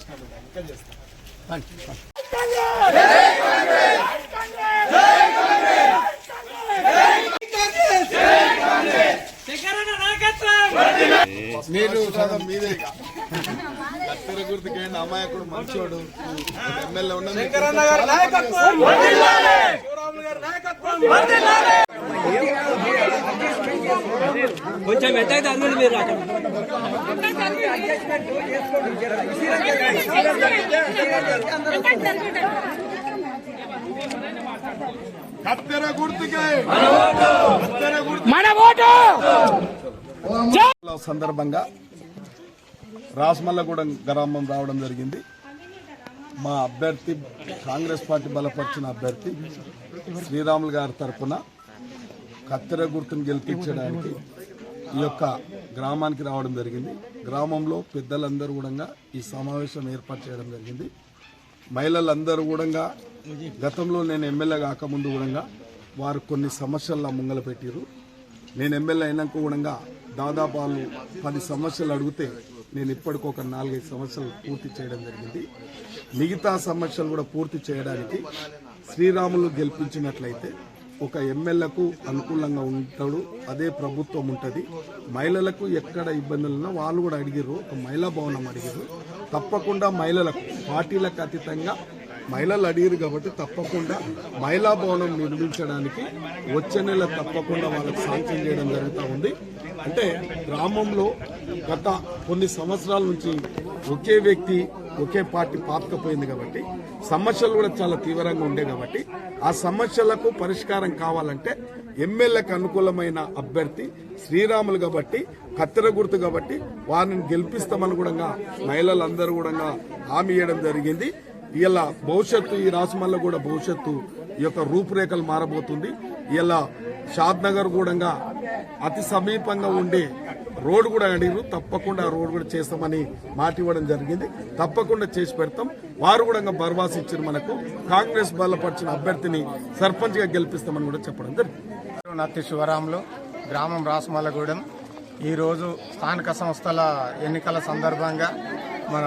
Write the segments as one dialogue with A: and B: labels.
A: చేసినాను ఇంకా చేస్తాను మీరు మీదే ఇక. కత్తెర గుర్తుకేండి అమాయకుడు మంచోడు. ఎమ్మెల్యే ఉన్న
B: కొంచెం మీరు అక్కడ
A: కత్తెర గుర్తుకే.
C: మన ఓటు!
A: సందర్భంగా రాసమల్లగూడెం గ్రామం రావడం జరిగింది. మా అభ్యర్థి కాంగ్రెస్ పార్టీ బలపరిచిన అభ్యర్థి శ్రీరాములు గారి తరఫున కత్తెర గుర్తును గెలిపించడానికి ఈ యొక్క గ్రామానికి రావడం జరిగింది. గ్రామంలో పెద్దలందరూ కూడా ఈ సమావేశం ఏర్పాటు చేయడం జరిగింది. మహిళలందరూ కూడా గతంలో నేను ఎమ్మెల్యే కాకముందు కూడా వారు కొన్ని సమస్యల ముంగల పెట్టిరు నేను ఎమ్మెల్యే అయినాక కూడా దాదాపు వాళ్ళు పది సమస్యలు అడిగితే నేను ఇప్పటికి ఒక నాలుగైదు సమస్యలు పూర్తి చేయడం జరిగింది. మిగతా సమస్యలు కూడా పూర్తి చేయడానికి శ్రీరాములు గెలిపించినట్లయితే ఒక ఎమ్మెల్యేకు అనుకూలంగా ఉంటాడు అదే ప్రభుత్వం ఉంటుంది. మహిళలకు ఎక్కడ ఇబ్బందులు ఉన్నా వాళ్ళు కూడా అడిగిర్రు ఒక మహిళా భవనం అడిగారు తప్పకుండా మహిళలకు పార్టీలకు అతీతంగా మహిళలు అడిగారు కాబట్టి తప్పకుండా మహిళా భవనం నిర్మించడానికి వచ్చే నెల తప్పకుండా వాళ్ళకి శాంక్షన్ చేయడం జరుగుతూ ఉంది. అంటే గ్రామంలో గత కొన్ని సంవత్సరాల నుంచి ఒకే వ్యక్తి ఒకే పార్టీ పాతకపోయింది కాబట్టి సమస్యలు కూడా చాలా తీవ్రంగా ఉండే కాబట్టి ఆ సమస్యలకు పరిష్కారం కావాలంటే ఎమ్మెల్యేకి అనుకూలమైన అభ్యర్థి శ్రీరాములు కాబట్టి కత్తెర గుర్తు కాబట్టి వారిని గెలిపిస్తామని కూడా మహిళలందరూ కూడా హామీ ఇవ్వడం జరిగింది. ఇలా భవిష్యత్తు ఈ రాసమల్ల కూడా భవిష్యత్తు ఈ యొక్క రూపురేఖలు మారబోతుంది. ఇలా షాద్ నగర్ కూడా అతి సమీపంగా ఉండే రోడ్డు కూడా అడిగారు తప్పకుండా ఆ రోడ్డు కూడా చేస్తామని మాట ఇవ్వడం జరిగింది. తప్పకుండా చేసి పెడతాం. వారు కూడా భర్వాస్ ఇచ్చారు మనకు. కాంగ్రెస్ బలపరిచిన అభ్యర్థిని సర్పంచ్గా గెలిపిస్తామని కూడా చెప్పడం జరిగింది.
D: నత్తి శివరాములు గ్రామం రాసమల్లగూడెం. ఈరోజు స్థానిక సంస్థల ఎన్నికల సందర్భంగా మన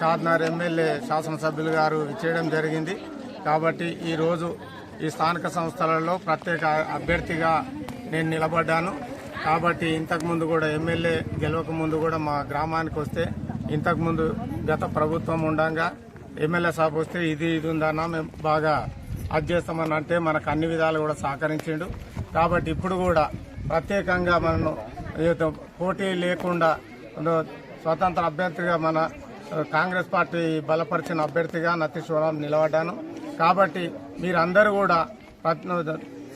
D: షాద్నగర్ ఎమ్మెల్యే శాసనసభ్యులు గారు చేయడం జరిగింది. కాబట్టి ఈరోజు ఈ స్థానిక సంస్థలలో ప్రత్యేక అభ్యర్థిగా నేను నిలబడ్డాను. కాబట్టి ఇంతకుముందు కూడా ఎమ్మెల్యే గెలవక ముందు కూడా మా గ్రామానికి వస్తే ఇంతకుముందు గత ప్రభుత్వం ఉండగా ఎమ్మెల్యే సాబ్ వస్తే ఇది ఇది ఉందన్నా మేము బాగా అది చేస్తామని అంటే మనకు అన్ని విధాలు కూడా సహకరించిండు. కాబట్టి ఇప్పుడు కూడా ప్రత్యేకంగా మనం ఏదో పోటీ లేకుండా స్వతంత్ర అభ్యర్థిగా మన కాంగ్రెస్ పార్టీ బలపరిచిన అభ్యర్థిగా నతీశ్వరరావు నిలబడ్డాను. కాబట్టి మీరందరూ కూడా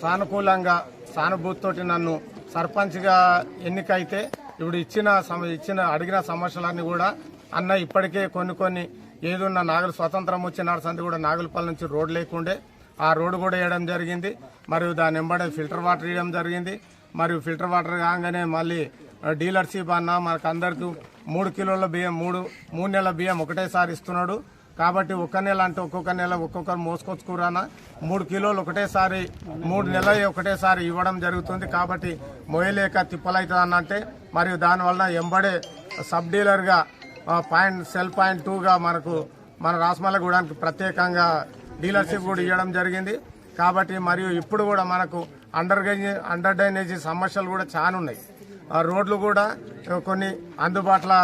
D: సానుకూలంగా సానుభూతితోటి నన్ను సర్పంచ్గా ఎన్నికైతే ఇప్పుడు ఇచ్చిన సమ- ఇచ్చిన అడిగిన సమస్యలన్నీ కూడా అన్న ఇప్పటికే కొన్ని కొన్ని ఏదున్న నాగులు స్వతంత్రం వచ్చిన సంది కూడా నాగులపల్లి నుంచి రోడ్ లేకుండే ఆ రోడ్డు కూడా వేయడం జరిగింది. మరియు దాని వెంబడే ఫిల్టర్ వాటర్ వేయడం జరిగింది. మరియు ఫిల్టర్ వాటర్ కాగానే మళ్ళీ డీలర్షిప్ అన్న మనకు అందరికీ మూడు కిలోల బియ్యం మూడు మూడు నెలల బియ్యం ఒకటేసారి ఇస్తున్నాడు. కాబట్టి ఒక్క నెల అంటే ఒక్కొక్క నెల ఒక్కొక్కరు మోసుకొచ్చుకురానా? మూడు కిలోలు ఒకటేసారి మూడు నెలలు ఒకటేసారి ఇవ్వడం జరుగుతుంది కాబట్టి మొయ్యలేక తిప్పలవుతుంది అన్న అంటే మరియు దానివల్ల ఎంబడే సబ్ డీలర్గా పాయింట్ సెల్ పాయింట్ టూగా మనకు మన రాసమల్లగూడానికి ప్రత్యేకంగా డీలర్షిప్ కూడా ఇవ్వడం జరిగింది. కాబట్టి మరియు ఇప్పుడు కూడా మనకు అండర్ అండర్ డ్రైనేజీ సమస్యలు కూడా చాలా ఉన్నాయి ఆ రోడ్లు కూడా కొన్ని అందుబాటులో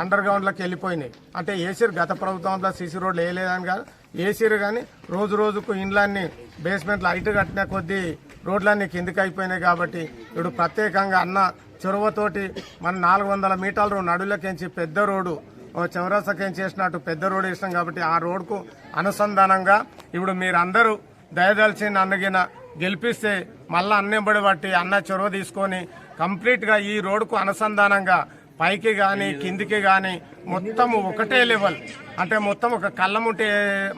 D: అండర్ గ్రౌండ్లోకి వెళ్ళిపోయినాయి. అంటే ఏసీరు గత ప్రభుత్వంలో సీసీ రోడ్లు వేయలేదని కాదు ఏసీరు కానీ రోజు రోజుకు ఇండ్లన్నీ బేస్మెంట్లు హైట్ కట్టిన కొద్దీ రోడ్లన్నీ కిందికి అయిపోయినాయి కాబట్టి ఇప్పుడు ప్రత్యేకంగా అన్న చొరవతోటి మన నాలుగు వందల మీటర్లు నడులకించి పెద్ద రోడ్డు ఓ చౌరసకేం చేసినట్టు పెద్ద రోడ్డు వేసినాం కాబట్టి ఆ రోడ్డుకు అనుసంధానంగా ఇప్పుడు మీరందరూ దయదలిచి నన్నగిన గెలిపిస్తే మళ్ళా అన్నెంబడి బట్టి అన్న చొరవ తీసుకొని కంప్లీట్గా ఈ రోడ్డుకు అనుసంధానంగా పైకి గాని కిందికి గాని మొత్తం ఒకటే లెవెల్. అంటే మొత్తం ఒక కళ్ళం ఉంటే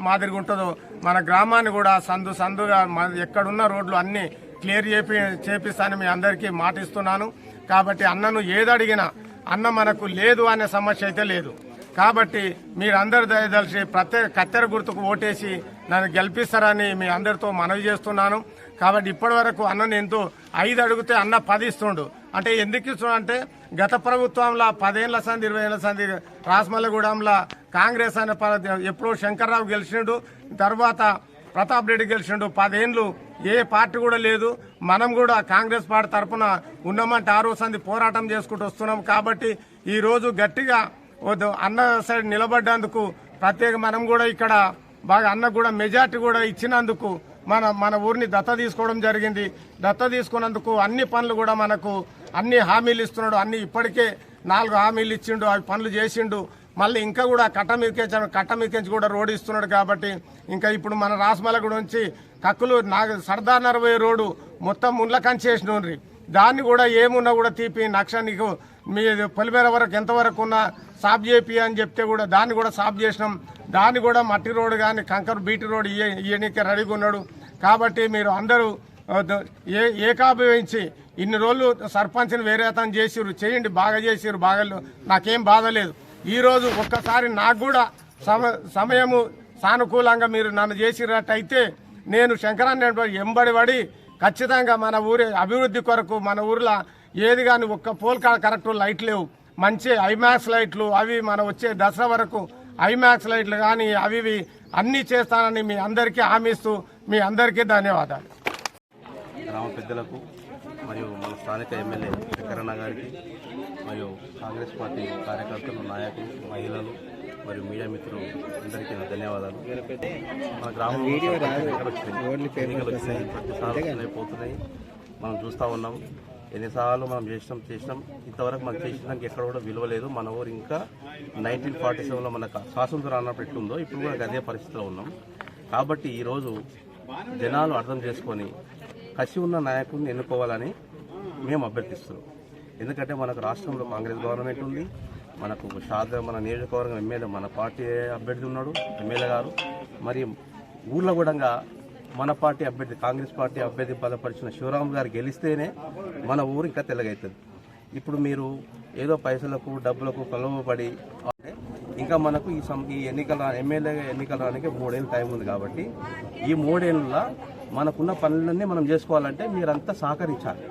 D: మాదిరిగా ఉంటుందో మన గ్రామాన్ని కూడా సందు సందుగా ఎక్కడున్న రోడ్లు అన్ని క్లియర్ చేపి చేపిస్తానని మీ అందరికీ మాటిస్తున్నాను. కాబట్టి అన్నను ఏదడిగినా అన్న మనకు లేదు అనే సమస్య అయితే లేదు. కాబట్టి మీరందరు దయదలిచి ప్రత్యేక కత్తెర గుర్తుకు ఓటేసి నన్ను గెలిపిస్తారని మీ అందరితో మనవి చేస్తున్నాను. కాబట్టి ఇప్పటి వరకు అన్నను ఎంతో ఐదు అడిగితే అన్న పది ఇస్తుండు. అంటే ఎందుకు ఇస్తున్నాం అంటే గత ప్రభుత్వంలో పదేళ్ళ సంది ఇరవై ఏళ్ళ సంది రాసమల్లగూడెంలో కాంగ్రెస్ అనే ఎప్పుడో శంకర్రావు గెలిచినాడు తర్వాత ప్రతాప్ రెడ్డి గెలిచిండు పదేండ్లు ఏ పార్టీ కూడా లేదు. మనం కూడా కాంగ్రెస్ పార్టీ తరఫున ఉన్నామంటే ఆరో సంది పోరాటం చేసుకుంటూ వస్తున్నాం కాబట్టి ఈరోజు గట్టిగా అన్న సైడ్ నిలబడ్డందుకు ప్రత్యేక మనం కూడా ఇక్కడ బాగా అన్న కూడా మెజార్టీ కూడా ఇచ్చినందుకు మన మన ఊరిని దత్త తీసుకోవడం జరిగింది. దత్త తీసుకున్నందుకు అన్ని పనులు కూడా మనకు అన్ని హామీలు ఇస్తున్నాడు అన్ని ఇప్పటికే నాలుగు హామీలు ఇచ్చిండు అవి పనులు చేసిండు. మళ్ళీ ఇంకా కూడా కట్ట మీదకెంచి కట్ట మీదకెంచి కూడా రోడ్ ఇస్తున్నాడు కాబట్టి ఇంకా ఇప్పుడు మన రాసమల నుంచి కక్కులు నాగ సర్దార్ నరవై రోడ్డు మొత్తం ముండ్ల కంచేసినోండ్రి దాన్ని కూడా ఏమున్నా కూడా తీపి నక్ష నీకు మీ పొలిమేర వరకు ఎంతవరకు ఉన్నా సాఫ్ చేపి అని చెప్తే కూడా దాన్ని కూడా సాఫ్ చేసినాం. దాన్ని కూడా మట్టి రోడ్డు కానీ కంకర్ బీటీ రోడ్ ఇయనికే రెడీగా ఉన్నాడు. కాబట్టి మీరు అందరూ ఏ ఏకాభివహించి ఇన్ని రోజులు సర్పంచ్ని వేరే అతను చేసిరు చేయండి బాగా చేసిరు బాగా నాకేం బాధ లేదు. ఈరోజు ఒక్కసారి నాకు కూడా సమ సమయము సానుకూలంగా మీరు నన్ను చేసినట్టయితే నేను శంకరాన్ని ఎంబడి పడి ఖచ్చితంగా మన ఊరి అభివృద్ధి కొరకు మన ఊర్లో ఏది కానీ ఒక్క పోల్ కాడ కరెక్ట్ లైట్ లేవు. మంచి ఐమాక్స్ లైట్లు అవి మన వచ్చే దసరా వరకు ఐమాక్స్ లైట్లు కానీ అవి ఇవి అన్నీ చేస్తానని మీ అందరికీ హామీస్తూ మీ అందరికీ ధన్యవాదాలు.
E: గ్రామ పెద్దలకు మన స్థానిక ఎమ్మెల్యే శంకరన్న గారికి మరియు కాంగ్రెస్ పార్టీ కార్యకర్తలు నాయకులు మహిళలు మరియు మీడియా మిత్రులు అందరికీ నా ధన్యవాదాలు. మన గ్రామంలో ఎన్నికలు వచ్చినాయి. ప్రతిసారి పోతున్నాయి. మనం చూస్తూ ఉన్నాం. ఎన్నిసార్లు మనం చేసినాం చేసినాం. ఇంతవరకు మనం చేసినాక ఎక్కడ కూడా విలువ లేదు. మన ఊరు ఇంకా నైన్టీన్ ఫార్టీ సెవెన్లో మనకు స్వాతంత్రం అన్నప్పుడు ఎట్లుందో ఇప్పుడు కూడా అదే పరిస్థితిలో ఉన్నాం. కాబట్టి ఈరోజు జనాలు అర్థం చేసుకొని కసి ఉన్న నాయకుడిని ఎన్నుకోవాలని మేము అభ్యర్థిస్తున్నాం. ఎందుకంటే మనకు రాష్ట్రంలో కాంగ్రెస్ గవర్నమెంట్ ఉంది. మనకు షాద మన నియోజకవర్గం ఎమ్మెల్యే మన పార్టీ అభ్యర్థి ఉన్నాడు ఎమ్మెల్యే గారు. మరి ఊర్లో కూడా మన పార్టీ అభ్యర్థి కాంగ్రెస్ పార్టీ అభ్యర్థి బలపరిచిన శివరాం గారు గెలిస్తేనే మన ఊరు ఇంకా తెల్లగవుతుంది ఇప్పుడు మీరు ఏదో పైసలకు డబ్బులకు కలవబడి ఇంకా మనకు ఈ సం ఈ ఎన్నికల ఎమ్మెల్యే ఎన్నికల రానికి మూడేళ్ళు టైం ఉంది కాబట్టి ఈ మూడేళ్ళ మనకున్న పనులన్నీ మనం చేసుకోవాలంటే మీరంతా సహకరించాలి.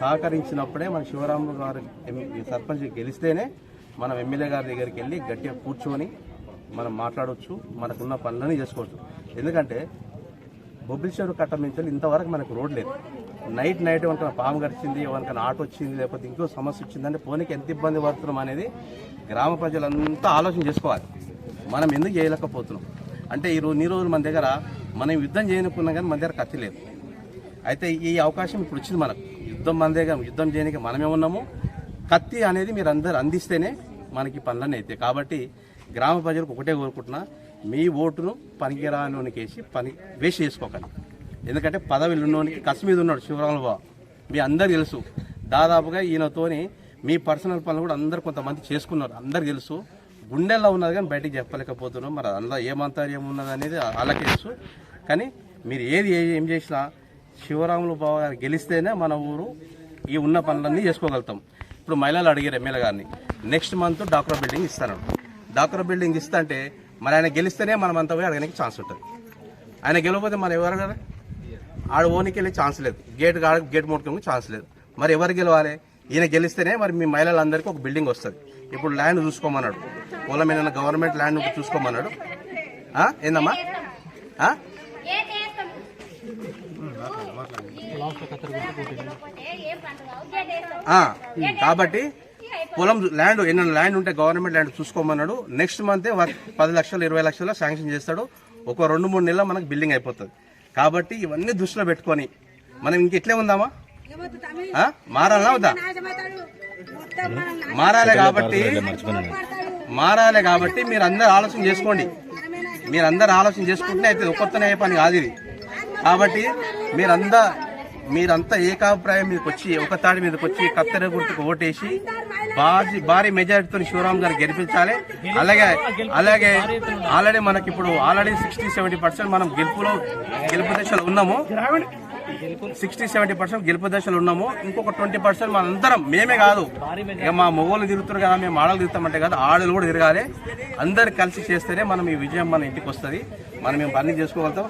E: సహకరించినప్పుడే మన శివరాములు గారు ఈ సర్పంచ్ గెలిస్తేనే మనం ఎమ్మెల్యే గారి దగ్గరికి వెళ్ళి గట్టిగా కూర్చొని మనం మాట్లాడవచ్చు మనకున్న పనులని చేసుకోవచ్చు. ఎందుకంటే బొబ్బిలిచేరు కట్ట నుంచి ఇంతవరకు మనకు రోడ్ లేదు. నైట్ నైట్ ఎవరికైనా పాము గడిచింది ఎవరికైనా ఆటో వచ్చింది లేకపోతే ఇంకో సమస్య వచ్చిందంటే పోనీకి ఎంత ఇబ్బంది పడుతున్నాం అనేది గ్రామ ప్రజలంతా ఆలోచన చేసుకోవాలి. మనం ఎందుకు చేయలేకపోతున్నాం? అంటే ఈ రోజు ఈ రోజు మన దగ్గర మనం యుద్ధం చేయనుకున్నా కానీ మన దగ్గర కత్తి లేదు. అయితే ఈ అవకాశం ఇప్పుడు వచ్చింది మనకు. యుద్ధం మన కానీ యుద్ధం చేయడానికి మనమే ఉన్నాము. కత్తి అనేది మీరు అందరు అందిస్తేనే మనకి పనులన్నీ అవుతాయి కాబట్టి గ్రామ ప్రజలకు ఒకటే కోరుకుంటున్నా మీ ఓటును పనికిరాలోనికి వేసి పని వేస్ట్ చేసుకోకండి. ఎందుకంటే పదవిలు ఉన్నోనికి కసి మీద ఉన్నాడు శివరాముల బాబు. మీ అందరు తెలుసు. దాదాపుగా ఈయనతోని మీ పర్సనల్ పనులు కూడా అందరు కొంతమంది చేసుకున్నారు. అందరు తెలుసు. గుండెల్లో ఉన్నది కానీ బయటికి చెప్పలేకపోతున్నాం మరి అందులో ఏమంతర్యం ఉన్నది అనేది వాళ్ళకే తెలుసు. కానీ మీరు ఏది ఏం చేసినా శివరాములు బాబు గారు గెలిస్తేనే మన ఊరు ఈ ఉన్న పనులన్నీ చేసుకోగలుగుతాం. ఇప్పుడు మహిళలు అడిగారు ఎమ్మెల్యే గారిని నెక్స్ట్ మంత్ డాక్టర్ బిల్డింగ్ ఇస్తాను. డాక్టర్ బిల్డింగ్ ఇస్తా అంటే మరి ఆయన గెలిస్తేనే మనం అంతా పోయి అడగడానికి ఛాన్స్ ఉంటుంది. ఆయన గెలవకపోతే మనం ఎవరు కదా ఆడ ఓనికి వెళ్ళే ఛాన్స్ లేదు. గేట్ కాడ గేట్ ముట్టుకోవడానికి ఛాన్స్ లేదు. మరి ఎవరు గెలవాలి? ఈయన గెలిస్తేనే మరి మీ మహిళలందరికీ ఒక బిల్డింగ్ వస్తుంది. ఇప్పుడు ల్యాండ్ చూసుకోమన్నాడు. పొలం ఏదైనా గవర్నమెంట్ ల్యాండ్ చూసుకోమన్నాడు. ఏందమ్మా? కాబట్టి పొలం ల్యాండ్ ఎన్న ల్యాండ్ ఉంటే గవర్నమెంట్ ల్యాండ్ చూసుకోమన్నాడు. నెక్స్ట్ మంతే పది లక్షలు ఇరవై లక్షల శాంక్షన్ చేస్తాడు. ఒక రెండు మూడు నెలల మనకు బిల్డింగ్ అయిపోతుంది. కాబట్టి ఇవన్నీ దృష్టిలో పెట్టుకొని మనం ఇంక ఇట్లే ఉందామా? మారాలా వద్దా? మారాలి కాబట్టి మారాలి కాబట్టి మీరు అందరు ఆలోచన చేసుకోండి. మీరు అందరు ఆలోచన చేసుకుంటే అయితే ఒక్కొత్తనే అయ్యే పని కాదు ఇది. కాబట్టి మీరంతా మీరంతా ఏకాభిప్రాయం మీదకి వచ్చి ఒక తాడి మీదకి వచ్చి కత్తెర గుర్తుకు ఓటేసి భారీ భారీ మెజారిటీతో శివరామ్ గారు గెలిపించాలి. అలాగే అలాగే ఆల్రెడీ మనకి ఇప్పుడు ఆల్రెడీ సిక్స్టీ సెవెంటీ పర్సెంట్ మనం గెలుపులో గెలుపు దశలో ఉన్నాము. సిక్స్టీ సెవెంటీ పర్సెంట్ గెలుపు దశలో ఉన్నాము. ఇంకొక ట్వంటీ పర్సెంట్ మనందరం మేమే కాదు. ఇక మా మొగోళ్ళు తిరుగుతారు కదా మేము ఆడలు తిరుగుతామంటే కదా ఆడలు కూడా తిరగాలి. అందరు కలిసి చేస్తేనే మనం ఈ విజయం మన ఇంటికి వస్తుంది. మనం మేము పని చేసుకోగలుగుతాం.